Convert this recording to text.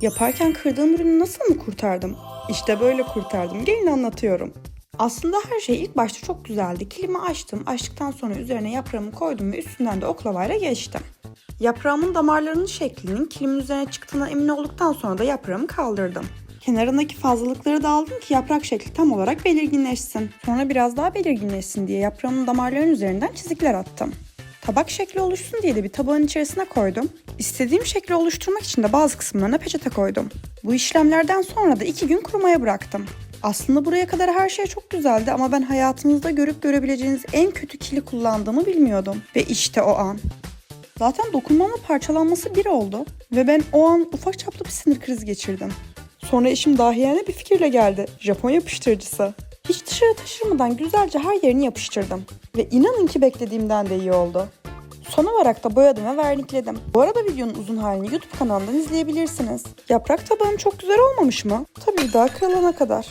Yaparken kırdığım ürünü nasıl mı kurtardım? İşte böyle kurtardım. Gelin anlatıyorum. Aslında her şey ilk başta çok güzeldi. Kilimi açtım. Açtıktan sonra üzerine yaprağımı koydum ve üstünden de oklavayla geçtim. Yaprağımın damarlarının şeklinin kilimin üzerine çıktığına emin olduktan sonra da yaprağımı kaldırdım. Kenarındaki fazlalıkları da aldım ki yaprak şekli tam olarak belirginleşsin. Sonra biraz daha belirginleşsin diye yaprağımın damarlarının üzerinden çizikler attım. Tabak şekli oluşsun diye de bir tabağın içerisine koydum. İstediğim şekli oluşturmak için de bazı kısımlarına peçete koydum. Bu işlemlerden sonra da iki gün kurumaya bıraktım. Aslında buraya kadar her şey çok güzeldi ama ben hayatınızda görüp görebileceğiniz en kötü kili kullandığımı bilmiyordum. Ve işte o an. Zaten dokunmamla parçalanması bir oldu ve ben o an ufak çaplı bir sinir krizi geçirdim. Sonra eşim dahiyane bir fikirle geldi. Japon yapıştırıcısı. Hiç dışarı taşırmadan güzelce her yerini yapıştırdım. Ve inanın ki beklediğimden de iyi oldu. Son olarak da boyadım ve vernikledim. Bu arada videonun uzun halini YouTube kanalından izleyebilirsiniz. Yaprak tabağım çok güzel olmamış mı? Tabii daha kırılana kadar.